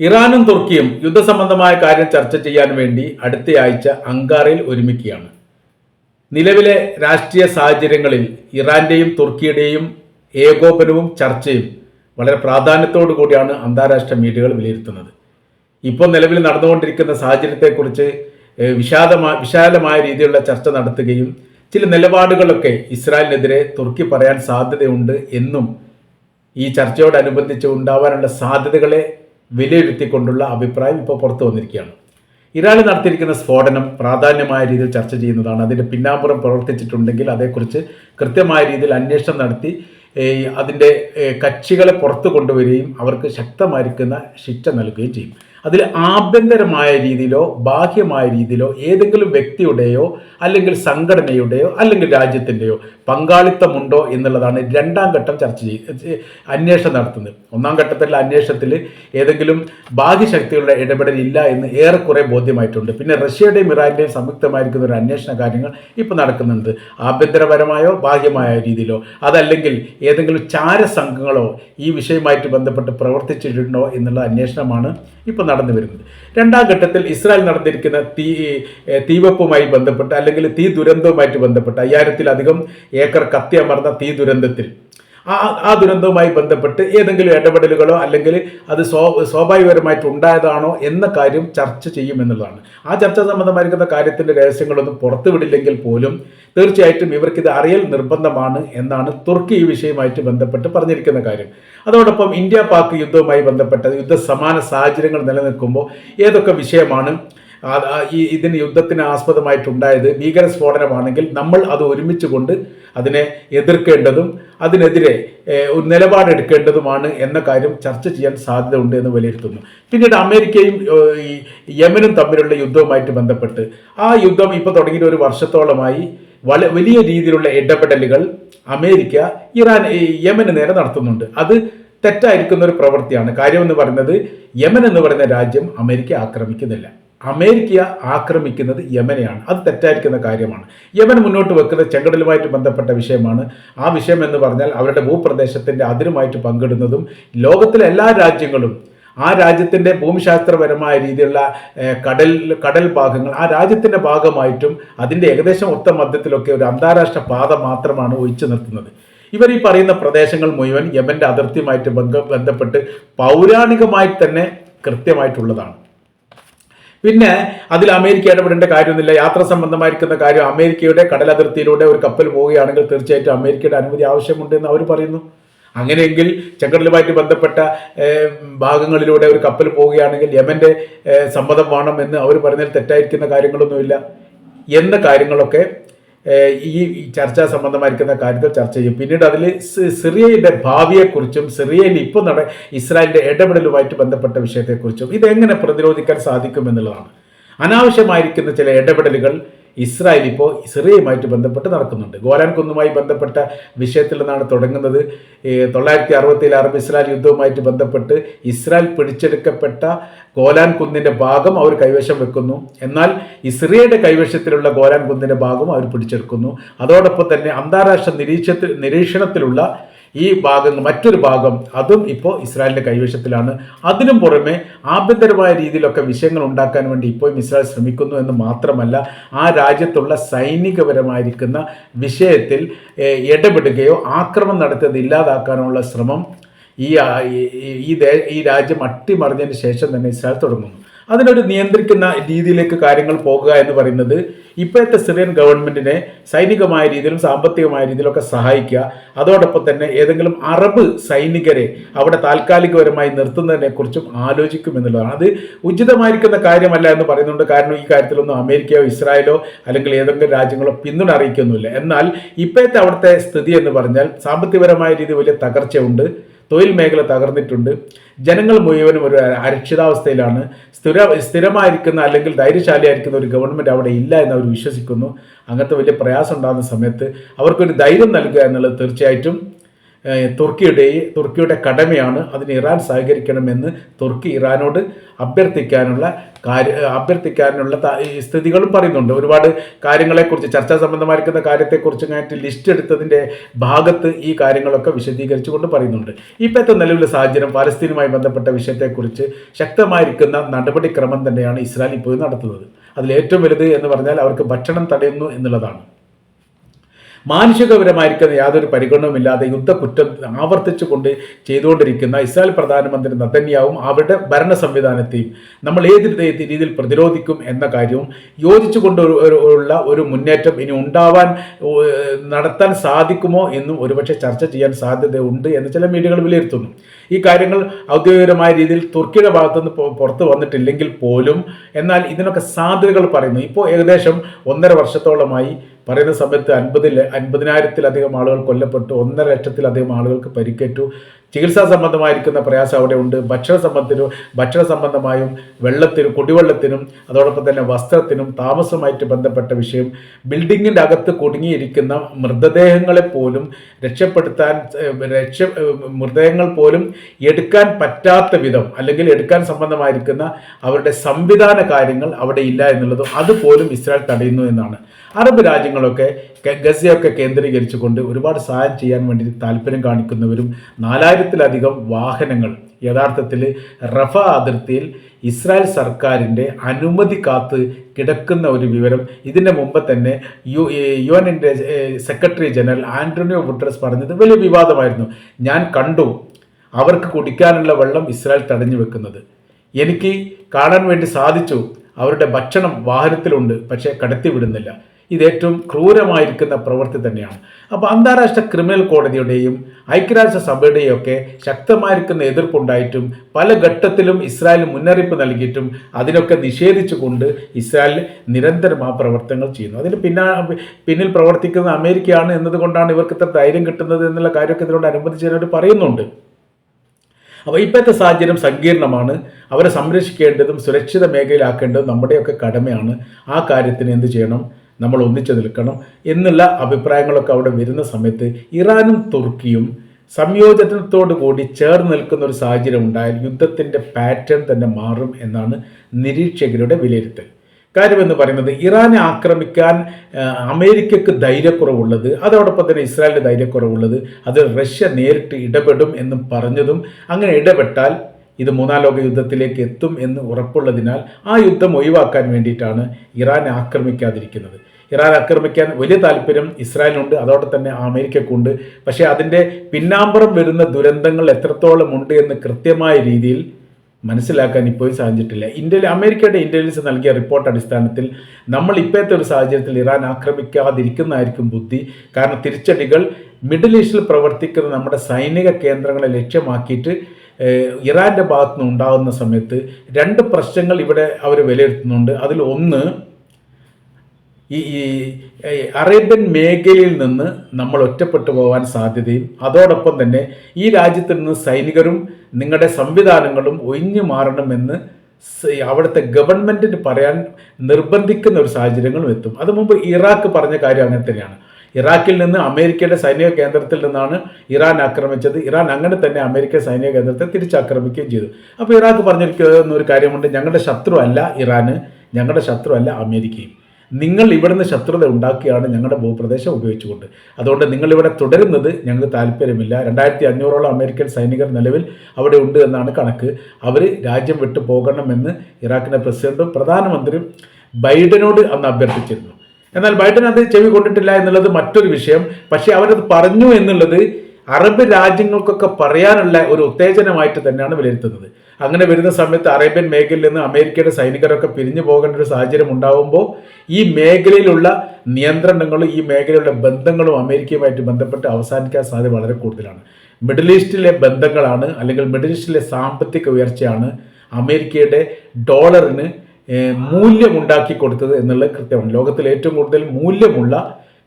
ഇറാനും തുർക്കിയും യുദ്ധസംബന്ധമായ കാര്യം ചർച്ച ചെയ്യാൻ വേണ്ടി അടുത്തയാഴ്ച അങ്കാറയിൽ ഒരുമിക്കുകയാണ്. നിലവിലെ രാഷ്ട്രീയ സാഹചര്യങ്ങളിൽ ഇറാന്റെയും തുർക്കിയുടെയും ഏകോപനവും ചർച്ചയും വളരെ പ്രാധാന്യത്തോടു കൂടിയാണ് അന്താരാഷ്ട്ര മീഡിയകൾ വിലയിരുത്തുന്നത്. ഇപ്പോൾ നിലവിൽ നടന്നുകൊണ്ടിരിക്കുന്ന സാഹചര്യത്തെക്കുറിച്ച് വിഷാദമാ വിശാലമായ രീതിയിലുള്ള ചർച്ച നടത്തുകയും ചില നിലപാടുകളൊക്കെ ഇസ്രായേലിനെതിരെ തുർക്കി പറയാൻ സാധ്യതയുണ്ട് എന്നും ഈ ചർച്ചയോടനുബന്ധിച്ച് ഉണ്ടാവാനുള്ള സാധ്യതകളെ വിലയിരുത്തിക്കൊണ്ടുള്ള അഭിപ്രായം ഇപ്പോൾ പുറത്തു വന്നിരിക്കുകയാണ്. ഇറാനിൽ നടത്തിയിരിക്കുന്ന സ്ഫോടനം പ്രാധാന്യമായ രീതിയിൽ ചർച്ച ചെയ്യുന്നതാണ്. അതിന്റെ പിന്നാമ്പുറം പ്രവർത്തിച്ചിട്ടുണ്ടെങ്കിൽ അതേക്കുറിച്ച് കൃത്യമായ രീതിയിൽ അന്വേഷണം നടത്തി അതിന്റെ കക്ഷികളെ പുറത്തു കൊണ്ടുവരികയും അവർക്ക് ശക്തമായിരിക്കുന്ന ശിക്ഷ നൽകുകയും ചെയ്യും. അതിൽ ആഭ്യന്തരമായ രീതിയിലോ ബാഹ്യമായ രീതിയിലോ ഏതെങ്കിലും വ്യക്തിയുടെയോ അല്ലെങ്കിൽ സംഘടനയുടെയോ അല്ലെങ്കിൽ രാജ്യത്തിന്റെയോ പങ്കാളിത്തമുണ്ടോ എന്നുള്ളതാണ് രണ്ടാം ഘട്ടം ചർച്ച ചെയ്ത് അന്വേഷണം നടത്തുന്നത്. ഒന്നാം ഘട്ടത്തിലുള്ള അന്വേഷണത്തിൽ ഏതെങ്കിലും ബാഹ്യശക്തികളുടെ ഇടപെടൽ ഇല്ല എന്ന് ഏറെക്കുറെ ബോധ്യമായിട്ടുണ്ട്. പിന്നെ റഷ്യയുടെയും ഇറാനിന്റെയും സംയുക്തമായിരിക്കുന്ന ഒരു അന്വേഷണ കാര്യങ്ങൾ ഇപ്പോൾ നടക്കുന്നുണ്ട്. ആഭ്യന്തരപരമായോ ബാഹ്യമായ രീതിയിലോ അതല്ലെങ്കിൽ ഏതെങ്കിലും ചാരസംഘങ്ങളോ ഈ വിഷയമായിട്ട് ബന്ധപ്പെട്ട് പ്രവർത്തിച്ചിട്ടുണ്ടോ എന്നുള്ള അന്വേഷണമാണ് ഇപ്പോൾ നടന്നു വരുന്നത്. രണ്ടാം ഘട്ടത്തിൽ ഇസ്രായേൽ നടന്നിരിക്കുന്ന തീ തീവപ്പുമായി ബന്ധപ്പെട്ട് അല്ലെങ്കിൽ തീ ദുരന്തവുമായിട്ട് ബന്ധപ്പെട്ട് അയ്യായിരത്തിലധികം ഏക്കർ കത്തി അമർന്ന തീ ദുരന്തത്തിൽ. ആ ആ ദുരന്തവുമായി ബന്ധപ്പെട്ട് ഏതെങ്കിലും ഇടപെടലുകളോ അല്ലെങ്കിൽ അത് സ്വ സ്വാഭാവികപരമായിട്ട് ഉണ്ടായതാണോ എന്ന കാര്യം ചർച്ച ചെയ്യുമെന്നുള്ളതാണ് ആ ചർച്ച സംബന്ധമായിരിക്കുന്ന കാര്യത്തിന്റെ രഹസ്യങ്ങളൊന്നും പുറത്തുവിടില്ലെങ്കിൽ പോലും തീർച്ചയായിട്ടും ഇവർക്കിത് അറിയൽ നിർബന്ധമാണ് എന്നാണ് തുർക്കി ഈ വിഷയമായിട്ട് ബന്ധപ്പെട്ട് പറഞ്ഞിരിക്കുന്ന കാര്യം. അതോടൊപ്പം ഇന്ത്യ പാക് യുദ്ധവുമായി ബന്ധപ്പെട്ട യുദ്ധ സമാന സാഹചര്യങ്ങൾ നിലനിൽക്കുമ്പോൾ ഏതൊക്കെ വിഷയമാണ് ഈ ഇതിന് യുദ്ധത്തിന് ആസ്പദമായിട്ടുണ്ടായത് ഭീകര സ്ഫോടനമാണെങ്കിൽ നമ്മൾ അത് ഒരുമിച്ച് കൊണ്ട് അതിനെ എതിർക്കേണ്ടതും അതിനെതിരെ ഒരു നിലപാടെടുക്കേണ്ടതുമാണ് എന്ന കാര്യം ചർച്ച ചെയ്യാൻ സാധ്യതയുണ്ട് എന്ന് വിലയിരുത്തുന്നു. പിന്നീട് അമേരിക്കയും യമനും തമ്മിലുള്ള യുദ്ധവുമായിട്ട് ബന്ധപ്പെട്ട് ആ യുദ്ധം ഇപ്പോൾ തുടങ്ങിയിട്ട് ഒരു വർഷത്തോളമായി വലിയ രീതിയിലുള്ള ഇടപെടലുകൾ അമേരിക്ക ഇറാൻ യമന് നേരെ നടത്തുന്നുണ്ട്. അത് തെറ്റായിരിക്കുന്ന ഒരു പ്രവൃത്തിയാണ്. കാര്യം എന്ന് പറയുന്നത് യമൻ എന്ന് പറയുന്ന രാജ്യം അമേരിക്ക ആക്രമിക്കുന്നില്ല. അമേരിക്ക ആക്രമിക്കുന്നത് യമനെയാണ്. അത് തെറ്റായിരിക്കുന്ന കാര്യമാണ്. യമൻ മുന്നോട്ട് വെക്കുന്ന ചെങ്കടലുമായിട്ട് ബന്ധപ്പെട്ട വിഷയമാണ്. ആ വിഷയം എന്ന് പറഞ്ഞാൽ അവരുടെ ഭൂപ്രദേശത്തിന്റെ അതിരുമായിട്ട് പങ്കിടുന്നതും ലോകത്തിലെ എല്ലാ രാജ്യങ്ങളും ആ രാജ്യത്തിന്റെ ഭൂമിശാസ്ത്രപരമായ രീതിയിലുള്ള കടൽ കടൽ ഭാഗങ്ങൾ ആ രാജ്യത്തിന്റെ ഭാഗമായിട്ടും അതിന്റെ ഏകദേശം ഒത്ത മധ്യത്തിലൊക്കെ ഒരു അന്താരാഷ്ട്ര പാത മാത്രമാണ് ഒഴിച്ചു നിർത്തുന്നത്. ഇവർ ഈ പറയുന്ന പ്രദേശങ്ങൾ മുഴുവൻ യമന്റെ അതിർത്തിയുമായിട്ട് ബന്ധപ്പെട്ട് പൗരാണികമായി തന്നെ കൃത്യമായിട്ടുള്ളതാണ്. പിന്നെ അതിൽ അമേരിക്ക ഇടപെടേണ്ട കാര്യമൊന്നുമില്ല. യാത്ര സംബന്ധമായിരിക്കുന്ന കാര്യം അമേരിക്കയുടെ കടലതിർത്തിയിലൂടെ ഒരു കപ്പൽ പോവുകയാണെങ്കിൽ തീർച്ചയായിട്ടും അമേരിക്കയുടെ അനുമതി ആവശ്യമുണ്ടെന്ന് അവർ പറയുന്നു. അങ്ങനെയെങ്കിൽ ചെങ്കടലുമായിട്ട് ബന്ധപ്പെട്ട ഭാഗങ്ങളിലൂടെ ഒരു കപ്പൽ പോവുകയാണെങ്കിൽ യമന്റെ സമ്മതം വേണം എന്ന് അവർ പറഞ്ഞാൽ തെറ്റായിരിക്കുന്ന കാര്യങ്ങളൊന്നുമില്ല. എന്ന കാര്യങ്ങളൊക്കെ ഈ ചർച്ച സംബന്ധമായിരിക്കുന്ന കാര്യത്തിൽ ചർച്ച ചെയ്യും. പിന്നീട് അതിൽ സിറിയയുടെ ഭാവിയെക്കുറിച്ചും സിറിയയിൽ ഇപ്പോൾ നട ഇസ്രായേലിന്റെ ഇടപെടലുമായിട്ട് ബന്ധപ്പെട്ട വിഷയത്തെക്കുറിച്ചും ഇതെങ്ങനെ പ്രതിരോധിക്കാൻ സാധിക്കും എന്നുള്ളതാണ് അനാവശ്യമായിരിക്കുന്ന ചില ഇടപെടലുകൾ ഇസ്രായേൽ ഇപ്പോൾ സിറിയയുമായിട്ട് ബന്ധപ്പെട്ട് നടക്കുന്നുണ്ട്. ഗോലാൻ കുന്നുമായി ബന്ധപ്പെട്ട വിഷയത്തിൽ നിന്നാണ് തുടങ്ങുന്നത്. തൊള്ളായിരത്തി അറുപത്തിയിൽ അറബ് ഇസ്രായേൽ യുദ്ധവുമായിട്ട് ബന്ധപ്പെട്ട് ഇസ്രായേൽ പിടിച്ചെടുക്കപ്പെട്ട ഗോലാൻ കുന്നിന്റെ ഭാഗം അവർ കൈവശം വെക്കുന്നു. എന്നാൽ ഇസ്രയേലിന്റെ കൈവശത്തിലുള്ള ഗോലാൻ കുന്നിന്റെ ഭാഗം അവർ പിടിച്ചെടുക്കുന്നു. അതോടൊപ്പം തന്നെ അന്താരാഷ്ട്ര നിരീക്ഷത്തിൽ നിരീക്ഷണത്തിലുള്ള ഈ ഭാഗം മറ്റൊരു ഭാഗം അതും ഇപ്പോൾ ഇസ്രായേലിന്റെ കൈവശത്തിലാണ്. അതിനും പുറമെ ആഭ്യന്തരമായ രീതിയിലൊക്കെ വിഷയങ്ങൾ ഉണ്ടാക്കാൻ വേണ്ടി ഇപ്പോഴും ഇസ്രായേൽ ശ്രമിക്കുന്നു എന്ന് മാത്രമല്ല ആ രാജ്യത്തുള്ള സൈനികപരമായിരിക്കുന്ന വിഷയത്തിൽ ഇടപെടുകയോ ആക്രമണം നടത്തിയത് ഇല്ലാതാക്കാനുള്ള ശ്രമം ഈ ഈ രാജ്യം അട്ടിമറിഞ്ഞതിന് ശേഷം തന്നെ ഇസ്രായേൽ തുടങ്ങുന്നു. അതിനൊരു നിയന്ത്രിക്കുന്ന രീതിയിലേക്ക് കാര്യങ്ങൾ പോകുക എന്ന് പറയുന്നത് ഇപ്പോഴത്തെ സിറിയൻ ഗവൺമെന്റിനെ സൈനികമായ രീതിയിലും സാമ്പത്തികമായ രീതിയിലൊക്കെ സഹായിക്കുക. അതോടൊപ്പം തന്നെ ഏതെങ്കിലും അറബ് സൈനികരെ അവിടെ താൽക്കാലികപരമായി നിർത്തുന്നതിനെ കുറിച്ചും ആലോചിക്കും എന്നുള്ളതാണ്. അത് ഉചിതമായിരിക്കുന്ന കാര്യമല്ല എന്ന് പറയുന്നുണ്ട്. കാരണം ഈ കാര്യത്തിലൊന്നും അമേരിക്കയോ ഇസ്രായേലോ അല്ലെങ്കിൽ ഏതെങ്കിലും രാജ്യങ്ങളോ പിന്തുണ അറിയിക്കുന്നില്ല എന്നാൽ ഇപ്പോഴത്തെ അവിടുത്തെ സ്ഥിതി എന്ന് പറഞ്ഞാൽ സാമ്പത്തികപരമായ രീതി വലിയ തകർച്ചയുണ്ട്. തൊഴിൽ മേഖല തകർന്നിട്ടുണ്ട്. ജനങ്ങൾ മുഴുവനും ഒരു അരക്ഷിതാവസ്ഥയിലാണ്. സ്ഥിര സ്ഥിരമായിരിക്കുന്ന അല്ലെങ്കിൽ ധൈര്യശാലിയായിരിക്കുന്ന ഒരു ഗവൺമെന്റ് അവിടെ ഇല്ല എന്ന് അവർ വിശ്വസിക്കുന്നു. അങ്ങനത്തെ വലിയ പ്രയാസം ഉണ്ടാകുന്ന സമയത്ത് അവർക്കൊരു ധൈര്യം നൽകുക എന്നുള്ളത് തീർച്ചയായിട്ടും തുർക്കിയുടെ തുർക്കിയുടെ കടമയാണ് അതിന് ഇറാൻ സഹകരിക്കണമെന്ന് തുർക്കി ഇറാനോട് അഭ്യർത്ഥിക്കാനുള്ള കാര്യ അഭ്യർത്ഥിക്കാനുള്ള സ്ഥിതികളും പറയുന്നുണ്ട്. ഒരുപാട് കാര്യങ്ങളെക്കുറിച്ച് ചർച്ചാ സംബന്ധമായിരിക്കുന്ന കാര്യത്തെക്കുറിച്ച് ആയിട്ട് ലിസ്റ്റ് എടുത്തതിന്റെ ഭാഗത്ത് ഈ കാര്യങ്ങളൊക്കെ വിശദീകരിച്ചുകൊണ്ട് പറയുന്നുണ്ട്. ഇപ്പോഴത്തെ നിലവിലെ സാഹചര്യം പാലസ്തീനുമായി ബന്ധപ്പെട്ട വിഷയത്തെക്കുറിച്ച് ശക്തമായിരിക്കുന്ന നടപടിക്രമം തന്നെയാണ് ഇസ്രായേൽ ഇപ്പോൾ നടത്തുന്നത്. അതിൽ ഏറ്റവും വലുത് എന്ന് പറഞ്ഞാൽ അവർക്ക് ഭക്ഷണം തടയുന്നു എന്നുള്ളതാണ്. മാനുഷികപരമായിരിക്കുന്ന യാതൊരു പരിഗണനവുമില്ലാതെ യുദ്ധക്കുറ്റം ആവർത്തിച്ചുകൊണ്ട് ചെയ്തുകൊണ്ടിരിക്കുന്ന ഇസ്രായേൽ പ്രധാനമന്ത്രി നതന്യാവും അവരുടെ ഭരണ സംവിധാനത്തെയും നമ്മൾ ഏത് രീതിയിൽ പ്രതിരോധിക്കും എന്ന കാര്യവും യോജിച്ചുകൊണ്ട് ഉള്ള ഒരു മുന്നേറ്റം ഇനി ഉണ്ടാവാൻ നടത്താൻ സാധിക്കുമോ എന്നും ഒരുപക്ഷെ ചർച്ച ചെയ്യാൻ സാധ്യതയുണ്ട് എന്ന് ചില മീഡിയകൾ വിലയിരുത്തുന്നു. ഈ കാര്യങ്ങൾ ഔദ്യോഗികമായ രീതിയിൽ തുർക്കിയുടെ ഭാഗത്തുനിന്ന് പുറത്ത് വന്നിട്ടില്ലെങ്കിൽ പോലും എന്നാൽ ഇതിനൊക്കെ സാധ്യതകൾ പറയുന്നു. ഇപ്പോൾ ഏകദേശം ഒന്നര വർഷത്തോളമായി പറയുന്ന സമയത്ത് അൻപതിൽ അൻപതിനായിരത്തിലധികം ആളുകൾ കൊല്ലപ്പെട്ടു ഒന്നര ലക്ഷത്തിലധികം ആളുകൾക്ക് പരിക്കേറ്റു. ചികിത്സാ സംബന്ധമായിരിക്കുന്ന പ്രയാസം അവിടെ ഉണ്ട്. ഭക്ഷണ സംബന്ധത്തിനും ഭക്ഷണ സംബന്ധമായും വെള്ളത്തിനും കുടിവെള്ളത്തിനും അതോടൊപ്പം തന്നെ വസ്ത്രത്തിനും താമസവുമായിട്ട് ബന്ധപ്പെട്ട വിഷയം. ബിൽഡിങ്ങിന്റെ അകത്ത് കുടുങ്ങിയിരിക്കുന്ന മൃതദേഹങ്ങളെ പോലും രക്ഷപ്പെടുത്താൻ രക്ഷ മൃതദേഹങ്ങൾ പോലും എടുക്കാൻ പറ്റാത്ത വിധം അല്ലെങ്കിൽ എടുക്കാൻ സംബന്ധമായിരിക്കുന്ന അവരുടെ സംവിധാന കാര്യങ്ങൾ അവിടെ ഇല്ല എന്നുള്ളതും അതുപോലും ഇസ്രായേൽ തടയുന്നു എന്നാണ്. അറബ് രാജ്യങ്ങളൊക്കെ ഗസയൊക്കെ കേന്ദ്രീകരിച്ചുകൊണ്ട് ഒരുപാട് സഹായം ചെയ്യാൻ വേണ്ടി താല്പര്യം കാണിക്കുന്നവരും നാലായിരത്തിലധികം വാഹനങ്ങൾ യഥാർത്ഥത്തിൽ റഫ അതിർത്തിയിൽ ഇസ്രായേൽ സർക്കാരിന്റെ അനുമതി കാത്ത് കിടക്കുന്ന ഒരു വിവരം. ഇതിന്റെ മുമ്പ് തന്നെ യു യു എന്റെ സെക്രട്ടറി ജനറൽ ആന്റണിയോ ഗുട്ടറസ് പറഞ്ഞത് വലിയ വിവാദമായിരുന്നു. ഞാൻ കണ്ടു. അവർക്ക് കുടിക്കാനുള്ള വെള്ളം ഇസ്രായേൽ തടഞ്ഞു വെക്കുന്നത്. എനിക്ക് കാണാൻ വേണ്ടി സാധിച്ചു. അവരുടെ ഭക്ഷണം വാഹനത്തിലുണ്ട് പക്ഷേ കടത്തി വിടുന്നില്ല ഇത് ഏറ്റവും ക്രൂരമായിരിക്കുന്ന പ്രവൃത്തി തന്നെയാണ്. അപ്പോൾ അന്താരാഷ്ട്ര ക്രിമിനൽ കോടതിയുടെയും ഐക്യരാഷ്ട്ര സഭയുടെയും ഒക്കെ ശക്തമായിരിക്കുന്ന എതിർപ്പുണ്ടായിട്ടും പല ഘട്ടത്തിലും ഇസ്രായേൽ മുന്നറിയിപ്പ് നൽകിയിട്ടും അതിനൊക്കെ നിഷേധിച്ചുകൊണ്ട് ഇസ്രായേൽ നിരന്തരം ആ പ്രവർത്തനങ്ങൾ ചെയ്യുന്നു. അതിന് പിന്നാ പിന്നിൽ പ്രവർത്തിക്കുന്ന അമേരിക്കയാണ് എന്നതുകൊണ്ടാണ് ഇവർക്ക് ഇത്ര ധൈര്യം കിട്ടുന്നത് എന്നുള്ള കാര്യമൊക്കെ ഇതിനോട് അനുബന്ധിച്ചതിനോട് പറയുന്നുണ്ട്. അപ്പോൾ ഇപ്പോഴത്തെ സാഹചര്യം സങ്കീർണമാണ്. അവരെ സംരക്ഷിക്കേണ്ടതും സുരക്ഷിത മേഖലയിലാക്കേണ്ടതും നമ്മുടെയൊക്കെ കടമയാണ്. ആ കാര്യത്തിന് എന്ത് ചെയ്യണം? നമ്മൾ ഒന്നിച്ചു നിൽക്കണം എന്നുള്ള അഭിപ്രായങ്ങളൊക്കെ അവിടെ വരുന്ന സമയത്ത് ഇറാനും തുർക്കിയും സംയോജനത്തോടു കൂടി ചേർന്ന് നിൽക്കുന്ന ഒരു സാഹചര്യം ഉണ്ടായാൽ യുദ്ധത്തിന്റെ പാറ്റേൺ തന്നെ മാറും എന്നാണ് നിരീക്ഷകരുടെ വിലയിരുത്തൽ. കാര്യമെന്ന് പറയുന്നത് ഇറാനെ ആക്രമിക്കാൻ അമേരിക്കക്ക് ധൈര്യക്കുറവുള്ളത് അതോടൊപ്പം തന്നെ ഇസ്രായേലിന് ധൈര്യക്കുറവുള്ളത് അത് റഷ്യ നേരിട്ട് ഇടപെടും എന്നും പറഞ്ഞതും അങ്ങനെ ഇടപെട്ടാൽ ഇത് മൂന്നാം ലോക യുദ്ധത്തിലേക്ക് എത്തും എന്ന് ഉറപ്പുള്ളതിനാൽ ആ യുദ്ധം ഒഴിവാക്കാൻ വേണ്ടിയിട്ടാണ് ഇറാൻ ആക്രമിക്കാതിരിക്കുന്നത്. ഇറാൻ ആക്രമിക്കാൻ വലിയ താല്പര്യം ഇസ്രായേലിനുണ്ട്. അതോടെ തന്നെ അമേരിക്കക്കുണ്ട്. പക്ഷേ അതിന്റെ പിന്നാമ്പുറം വരുന്ന ദുരന്തങ്ങൾ എത്രത്തോളം ഉണ്ട് എന്ന് കൃത്യമായ രീതിയിൽ മനസ്സിലാക്കാൻ ഇപ്പോഴും സാധിച്ചിട്ടില്ല. ഇന്ത്യ അമേരിക്കയുടെ ഇന്റലിജൻസ് നൽകിയ റിപ്പോർട്ട് അടിസ്ഥാനത്തിൽ നമ്മൾ ഇപ്പോഴത്തെ ഒരു സാഹചര്യത്തിൽ ഇറാൻ ആക്രമിക്കാതിരിക്കുന്നതായിരിക്കും ബുദ്ധി. കാരണം തിരിച്ചടികൾ മിഡിൽ ഈസ്റ്റിൽ പ്രവർത്തിക്കുന്ന നമ്മുടെ സൈനിക കേന്ദ്രങ്ങളെ ലക്ഷ്യമാക്കിയിട്ട് ഇറാന്റെ ഇറാന്റെ ഭാഗത്തു ഉണ്ടാകുന്ന സമയത്ത് രണ്ട് പ്രശ്നങ്ങൾ ഇവിടെ അവർ വിലയിരുത്തുന്നുണ്ട്. അതിൽ ഒന്ന് ഈ ഈ അറേബ്യൻ മേഖലയിൽ നിന്ന് നമ്മൾ ഒറ്റപ്പെട്ടു പോകാൻ സാധ്യതയും അതോടൊപ്പം തന്നെ ഈ രാജ്യത്ത് നിന്ന് സൈനികരും നിങ്ങളുടെ സംവിധാനങ്ങളും ഒഴിഞ്ഞു മാറണമെന്ന് അവിടുത്തെ ഗവൺമെന്റിന് പറയാൻ നിർബന്ധിക്കുന്ന ഒരു സാഹചര്യങ്ങളും എത്തും. അത് മുമ്പ് ഇറാഖ് പറഞ്ഞ കാര്യം അങ്ങനെ തന്നെയാണ്. ഇറാഖിൽ നിന്ന് അമേരിക്കയുടെ സൈനിക കേന്ദ്രത്തിൽ നിന്നാണ് ഇറാൻ ആക്രമിച്ചത്. ഇറാൻ അങ്ങനെ തന്നെ അമേരിക്ക സൈനിക കേന്ദ്രത്തെ തിരിച്ചാക്രമിക്കുകയും ചെയ്തു. അപ്പോൾ ഇറാഖ് പറഞ്ഞിരിക്കുന്ന ഒരു കാര്യമുണ്ട് ഞങ്ങളുടെ ശത്രു അല്ല ഇറാന് ഞങ്ങളുടെ ശത്രു അല്ല അമേരിക്കയും. നിങ്ങൾ ഇവിടുന്ന് ശത്രുത ഉണ്ടാക്കിയാണ് ഞങ്ങളുടെ ഭൂപ്രദേശം ഉപയോഗിച്ചുകൊണ്ട്. അതുകൊണ്ട് നിങ്ങളിവിടെ തുടരുന്നത് ഞങ്ങൾക്ക് താല്പര്യമില്ല. രണ്ടായിരത്തി അഞ്ഞൂറോളം അമേരിക്കൻ സൈനികർ നിലവിൽ അവിടെ ഉണ്ട് എന്നാണ് കണക്ക്. അവർ രാജ്യം വിട്ടു പോകണമെന്ന് ഇറാഖിന്റെ പ്രസിഡന്റും പ്രധാനമന്ത്രിയും ബൈഡനോട് അന്ന് അഭ്യർത്ഥിച്ചിരുന്നു. എന്നാൽ ബൈഡൻ അത് ചെവി കൊണ്ടിട്ടില്ല എന്നുള്ളത് മറ്റൊരു വിഷയം. പക്ഷേ അവരത് പറഞ്ഞു എന്നുള്ളത് അറബ് രാജ്യങ്ങൾക്കൊക്കെ പറയാനുള്ള ഒരു ഉത്തേജനമായിട്ട് തന്നെയാണ് വിലയിരുത്തുന്നത്. അങ്ങനെ വരുന്ന സമയത്ത് അറേബ്യൻ മേഖലയിൽ നിന്ന് അമേരിക്കയുടെ സൈനികരൊക്കെ പിരിഞ്ഞു പോകേണ്ട ഒരു സാഹചര്യം ഉണ്ടാകുമ്പോൾ ഈ മേഖലയിലുള്ള നിയന്ത്രണങ്ങളും ഈ മേഖലയിലുള്ള ബന്ധങ്ങളും അമേരിക്കയുമായിട്ട് ബന്ധപ്പെട്ട് അവസാനിക്കാൻ സാധ്യത വളരെ കൂടുതലാണ്. മിഡിൽ ഈസ്റ്റിലെ ബന്ധങ്ങളാണ് അല്ലെങ്കിൽ മിഡിൽ ഈസ്റ്റിലെ സാമ്പത്തിക ഉയർച്ചയാണ് അമേരിക്കയുടെ ഡോളറിന് മൂല്യം മൂല്യമുണ്ടാക്കി കൊടുത്തത് എന്നുള്ളത് കൃത്യമാണ്. ലോകത്തിൽ ഏറ്റവും കൂടുതൽ മൂല്യമുള്ള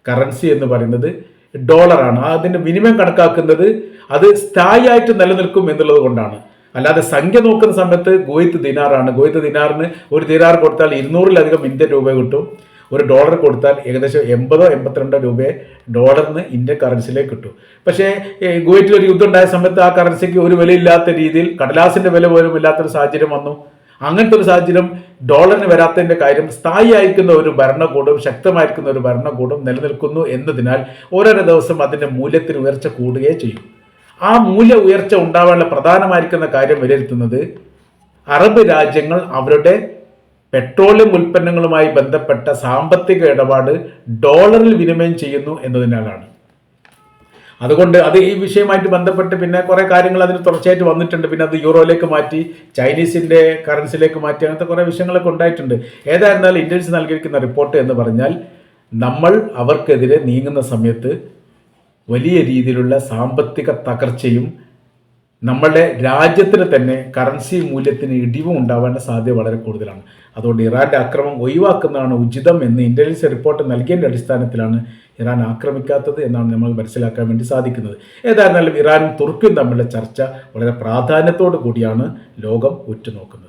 കറൻസി എന്ന് പറയുന്നത് ഡോളറാണ്. അതിന്റെ വിനിമയം കണക്കാക്കുന്നത് അത് സ്ഥായിയായിട്ട് നിലനിൽക്കും എന്നുള്ളത് കൊണ്ടാണ്. അല്ലാതെ സംഖ്യ നോക്കുന്ന സമയത്ത് ഗോയിത്ത് ദിനാറാണ്. ഗോയിത്ത് ദിനാറിന് ഒരു ദിനാർ കൊടുത്താൽ ഇരുന്നൂറിലധികം ഇന്ത്യൻ രൂപ കിട്ടും. ഒരു ഡോളർ കൊടുത്താൽ ഏകദേശം എൺപതോ എൺപത്തിരണ്ടോ രൂപയെ ഡോളറിന് ഇന്ത്യൻ കറൻസിയിലേക്ക് കിട്ടും. പക്ഷേ ഈ ഒരു യുദ്ധം ഉണ്ടായ സമയത്ത് ആ കറൻസിക്ക് ഒരു വിലയില്ലാത്ത രീതിയിൽ കടലാസിന്റെ വില പോലും ഇല്ലാത്തൊരു സാഹചര്യം വന്നു. അങ്ങനത്തെ ഒരു സാഹചര്യം ഡോളറിന് വരാത്തതിന്റെ കാര്യം സ്ഥായിയായിരിക്കുന്ന ഒരു ഭരണകൂടം ശക്തമായിരിക്കുന്ന ഒരു ഭരണകൂടം നിലനിൽക്കുന്നു എന്നതിനാൽ ഓരോരോ ദിവസം അതിന്റെ മൂല്യത്തിന് ഉയർച്ച കൂടുകയേ ചെയ്യും. ആ മൂല്യ ഉയർച്ച ഉണ്ടാവാനുള്ള പ്രധാനമായിരിക്കുന്ന കാര്യം വിലയിരുത്തുന്നത് അറബ് രാജ്യങ്ങൾ അവരുടെ പെട്രോളിയം ഉൽപ്പന്നങ്ങളുമായി ബന്ധപ്പെട്ട സാമ്പത്തിക ഇടപാട് ഡോളറിൽ വിനിമയം ചെയ്യുന്നു എന്നതിനാലാണ്. അതുകൊണ്ട് അത് ഈ വിഷയമായിട്ട് ബന്ധപ്പെട്ട് പിന്നെ കുറേ കാര്യങ്ങൾ അതിന് തുടർച്ചയായിട്ട് വന്നിട്ടുണ്ട്. പിന്നെ അത് യൂറോയിലേക്ക് മാറ്റി ചൈനീസിന്റെ കറൻസിയിലേക്ക് മാറ്റി അങ്ങനത്തെ കുറേ വിഷയങ്ങളൊക്കെ ഉണ്ടായിട്ടുണ്ട്. ഏതായിരുന്നാലും ഇന്ത്യൻസ് നൽകിയിരിക്കുന്ന റിപ്പോർട്ട് എന്ന് പറഞ്ഞാൽ നമ്മൾ അവർക്കെതിരെ നീങ്ങുന്ന സമയത്ത് വലിയ രീതിയിലുള്ള സാമ്പത്തിക തകർച്ചയും നമ്മളുടെ രാജ്യത്തിന് തന്നെ കറൻസി മൂല്യത്തിന് ഇടിവും ഉണ്ടാവേണ്ട സാധ്യത വളരെ കൂടുതലാണ്. അതുകൊണ്ട് ഇറാന്റെ അക്രമം ഒഴിവാക്കുന്നതാണ് ഉചിതം എന്ന് ഇന്റലിജൻസ് റിപ്പോർട്ട് നൽകിയതിന്റെ അടിസ്ഥാനത്തിലാണ് ഇറാൻ ആക്രമിക്കാത്തത് എന്നാണ് നമ്മൾ മനസ്സിലാക്കാൻ വേണ്ടി സാധിക്കുന്നത്. ഏതായിരുന്നാലും ഇറാനും തുർക്കിയും തമ്മിലുള്ള ചർച്ച വളരെ പ്രാധാന്യത്തോടു കൂടിയാണ് ലോകം ഉറ്റുനോക്കുന്നത്.